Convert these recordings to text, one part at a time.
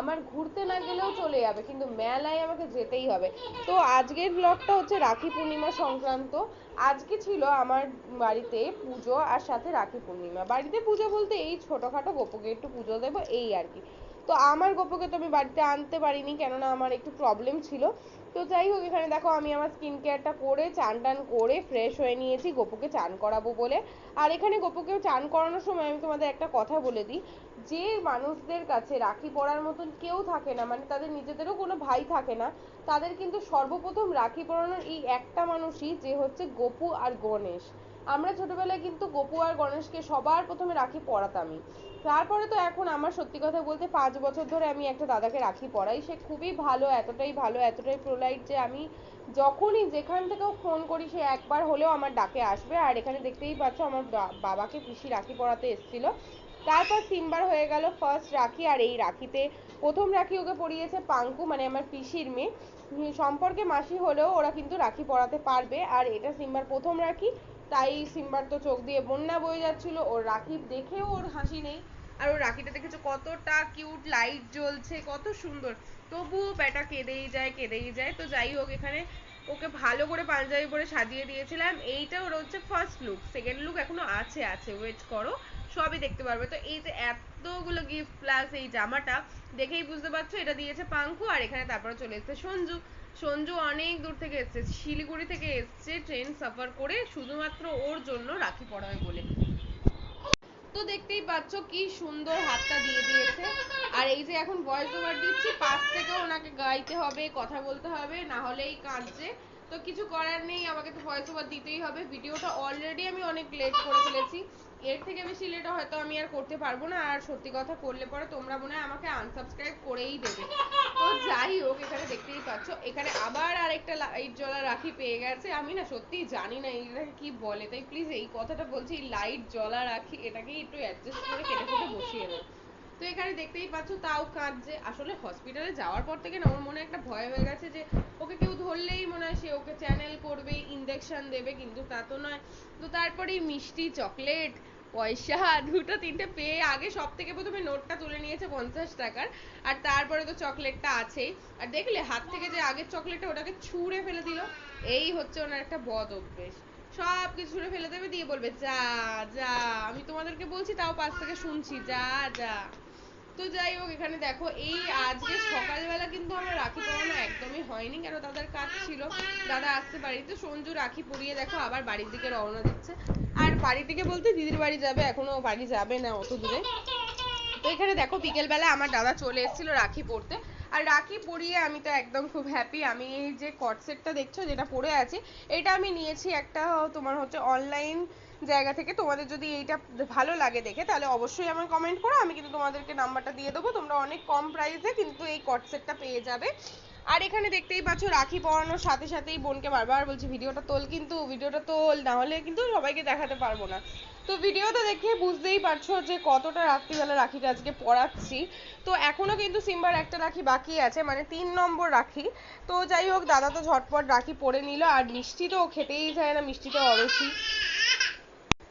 আমার ঘুরতে না গেলেও চলে যাবে, কিন্তু মেলায় আমাকে যেতেই হবে। তো আজকের ব্লগটা হচ্ছে রাখি পূর্ণিমা সংক্রান্ত। আজকে ছিল আমার বাড়িতে পুজো আর সাথে রাখি পূর্ণিমা। বাড়িতে পুজো বলতে এই ছোটখাটো গোপুকে একটু পুজো দেবো, এই আর কি। তো আমার গোপুকে তো আমি বাড়িতে আনতে পারিনি, কেননা আমার একটু প্রবলেম ছিল। তো যাই হোক, এখানে দেখো আমি আমার স্কিন কেয়ারটা করে চান টান করে ফ্রেশ হয়ে নিয়েছি, গোপুকে চান করাবো বলে। আর এখানে গোপুকে চান করানোর সময় আমি তোমাদের একটা কথা বলে দিই। যে মানুষদের কাছে রাখি পরার মতন কেউ থাকে না মানে তাদের নিজেদেরও কোনো ভাই থাকে না, তাদের কিন্তু সর্বপ্রথম রাখি পরানোর এই একটা মানুষই, যে হচ্ছে গোপু আর গণেশ। আমরা ছোটবেলায় কিন্তু গোপু আর গণেশকে সবার প্রথমে রাখি পরাতামই তারপরে তো এখন আমার সত্যি কথা বলতে পাঁচ বছর ধরে আমি একটা দাদাকে রাখি পরাই। সে খুবই ভালো, এতটাই ভালো, এতটাই প্রোলাইট যে আমি যখনই যেখান থেকেও ফোন করি, সে একবার হলেও আমার ডাকে আসবে। আর এখানে দেখতেই পাচ্ছ আমার বাবাকে পিসি রাখি পরাতে এসেছিল। তারপর তিনবার হয়ে গেল ফার্স্ট রাখি, আর এই রাখিতে প্রথম রাখি ওকে পরিয়েছে পাঙ্কু মানে আমার পিসির মেয়ে। সম্পর্কে মাসি হলেও ওরা কিন্তু রাখি পরাতে পারবে। আর এটা সিম্বার প্রথম রাখি তাই সিম্বার তো চোখ দিয়ে বন্যা বয়ে যাচ্ছিল। ওর রাখি দেখেও ওর হাসি নেই। আর ওর রাখিটা দেখেছ কতটা কিউট, লাইট জ্বলছে, কত সুন্দর। তবুও ব্যাটা কেঁদেই যায় কেঁদেই যায়। তো যাই হোক, এখানে ওকে ভালো করে পাঞ্জাবি পরে সাজিয়ে দিয়েছিলাম। এইটা ওর হচ্ছে ফার্স্ট লুক সেকেন্ড লুক এখনও আছে আছে। ওয়েট করো, সবই দেখতে পারবে। তো এই যে এতগুলো গিফট প্লাস এই জামাটা, দেখেই বুঝতে পারছ, এটা দিয়েছে পাঙ্কু। আর এখানে তারপরে চলে এসেছে সঞ্জু। সঞ্জু অনেক দূর থেকে এসেছে, শিলিগুড়ি থেকে এসেছে ট্রেন সাফার করে শুধুমাত্র ওর জন্য রাখি পড়াবে বলে। তো দেখতেই পাচ্ছ কি সুন্দর হাতটা দিয়ে দিয়েছে। আর এই যে এখন ভয়েস ওভার দিচ্ছি, পাশ থেকে ওনাকে গাইতে হবে, কথা বলতে হবে, না হলে এই কাঁদছে। তো কিছু করার নেই, আমাকে তো ভয়েস ওভার দিতেই হবে। ভিডিওটা অলরেডি আমি অনেক লেট করে ফেলেছি। এর থেকে বেশি লেট হয়তো আমি আর করতে পারব না। আর সত্যি কথা করলে পরে তোমরা মনে হয় আমাকে আনসাবস্ক্রাইব করেই দেবে। তো যাই হোক, এখানে দেখতেই পাচ্ছ। এখানে আবার আরেকটা লাইট জ্বলা রাখি পেয়ে গেছে। আমি না সত্যিই জানি না এটাকে কি বলে। তাই প্লিজ এই কথাটা বলছি লাইট জ্বলা রাখি এটাকে একটু অ্যাডজাস্ট করে কেটে কেটে বসিয়ে দেবো। তো এখানে দেখতেই পাচ্ছ, তাও কাঁদছে। আসলে হসপিটালে যাওয়ার পর থেকে না, ওর মনে একটা ভয় হয়ে গেছে যে ইনজেকশন দেবে, কিন্তু তা তো নয়। তো তারপরেই মিষ্টি, চকলেট, পয়সা, দুটো তিনটে পেয়ে আগে সব থেকে প্রথমে নোটটা তুলে নিয়েছে পঞ্চাশ টাকার, আর তারপরে তো চকলেটটা আছেই। আর দেখলে হাত থেকে যে আগের চকলেটটা ওটাকে ছুঁড়ে ফেলে দিল, এই হচ্ছে ওনার একটা বদ অভ্যেস। সব কিছু ছুঁড়ে ফেলে দেবে, দিয়ে বলবে, যা যা, আমি তোমাদেরকে বলছি, তাও পাশ থেকে শুনছি, যা যা। তো যাই হোক, এখানে দেখো, এই আজকে সকালবেলা কিন্তু আমার রাখি পরানো একদমই হয়নি, কেন দাদার কাজ ছিল। দাদা আসতে বাড়িতে, সঞ্জু রাখি পরিয়ে দেখো, আবার বাড়ির দিকে রওনা দিচ্ছে। আর বাড়ির দিকে বলতে দিদির বাড়ি যাবে, এখনও বাড়ি যাবে না অত দূরে। তো এখানে দেখো, বিকেলবেলা আমার দাদা চলে এসেছিল রাখি পরতে। আর রাখি পরিয়ে আমি তো একদম খুব হ্যাপি আমি এই যে কট সেটটা দেখছ, যেটা পরে আছি, এটা আমি নিয়েছি একটা তোমার হচ্ছে অনলাইন জায়গা থেকে তোমাদের যদি এইটা ভালো লাগে দেখে, তাহলে অবশ্যই আমার কমেন্ট করো। আমি কিন্তু তোমাদেরকে নাম্বারটা দিয়ে দেবো। তোমরা অনেক কম প্রাইসে কিন্তু এই কট সেটটা পেয়ে যাবে। আর এখানে দেখতেই পাচ্ছ রাখি পরানোর সাথে সাথেই বোনকে বারবার বলছি, ভিডিওটা তোল কিন্তু, ভিডিওটা তোল, না হলে কিন্তু সবাইকে দেখাতে পারব না। তো ভিডিওটা দেখে বুঝতেই পারছ যে কতটা রাত্রিবেলা রাখিটা আজকে পড়াচ্ছি তো এখনও কিন্তু সিম্বার একটা রাখি বাকি আছে মানে তিন নম্বর রাখি। তো যাই হোক, দাদা তো ঝটপট রাখি পরে নিল, আর মিষ্টি তো খেতেই চায় না মিষ্টিটা অরসি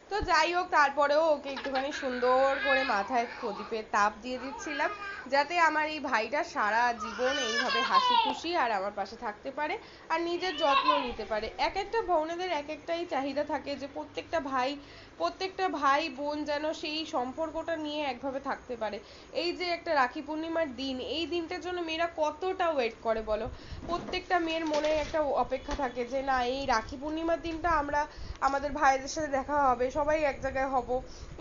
তো যাই হোক, তারপরেও ওকে একটুখানি সুন্দর করে মাথায় প্রদীপের তাপ দিয়ে দিচ্ছিলাম, যাতে আমার এই ভাইটা সারা জীবন এইভাবে হাসি খুশি আর আমার পাশে থাকতে পারে আর নিজের যত্ন নিতে পারে। এক একটা বোনেদের এক একটাই চাহিদা থাকে যে প্রত্যেকটা ভাই প্রত্যেকটা ভাই বোন যেন সেই সম্পর্কটা নিয়ে একভাবে থাকতে পারে। এই যে একটা রাখি পূর্ণিমার দিন, এই দিনটার জন্য মেয়েরা কতটা ওয়েট করে বলো? প্রত্যেকটা মেয়ের মনে একটা অপেক্ষা থাকে যে না, এই রাখি পূর্ণিমার দিনটা আমরা আমাদের ভাইদের সাথে দেখা হবে সবাই এক জায়গায় হব।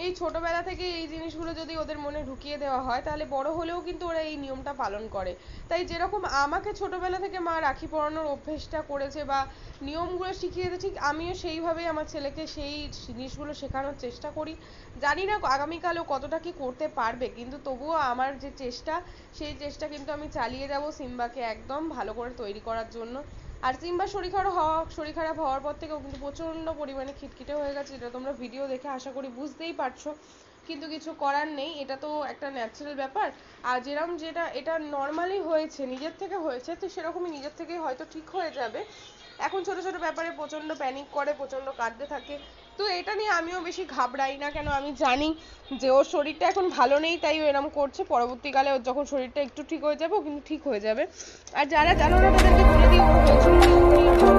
এই ছোটবেলা থেকে এই জিনিসগুলো যদি ওদের মনে ঢুকিয়ে দেওয়া হয়, তাহলে বড় হলেও কিন্তু ওরা এই নিয়মটা পালন করে। তাই যেরকম আমাকে ছোটবেলা থেকে মা রাখি পরানোর অভ্যেসটা করেছে বা নিয়মগুলো শিখিয়েছে ঠিক আমিও সেইভাবেই আমার ছেলেকে সেই জিনিসগুলো শেখানোর চেষ্টা করি। জানি না আগামীকাল ও কতটা কি করতে পারবে, কিন্তু তবুও আমার যে চেষ্টা, সেই চেষ্টা কিন্তু আমি চালিয়ে যাব সিম্বাকে একদম ভালো করে তৈরি করার জন্য। আর কিংবা শরীর খারাপ হওয়া, শরীর খারাপ হওয়ার পর থেকে কিন্তু প্রচণ্ড পরিমাণে খিটখিটে হয়ে গেছে, এটা তোমরা ভিডিও দেখে আশা করি বুঝতেই পারছ। কিন্তু কিছু করার নেই, এটা তো একটা ন্যাচারাল ব্যাপার। আর যেরকম যেটা, এটা নর্মালি হয়েছে, নিজের থেকে হয়েছে, তো সেরকমই নিজের থেকেই হয়তো ঠিক হয়ে যাবে। এখন ছোট ছোট ব্যাপারে প্রচণ্ড প্যানিক করে প্রচণ্ড কাঁদতে থাকে। তো এটা নিয়ে আমিও বেশি ঘাবড়াই না কেন? আমি জানি যে ওর শরীরটা এখন ভালো নেই, তাই ও এরকম করছে। পরবর্তীকালে ওর যখন শরীরটা একটু ঠিক হয়ে যাবে, ও কিন্তু ঠিক হয়ে যাবে। আর যারা জানো না, তাদেরকে বলে দিই ওর হয়েছে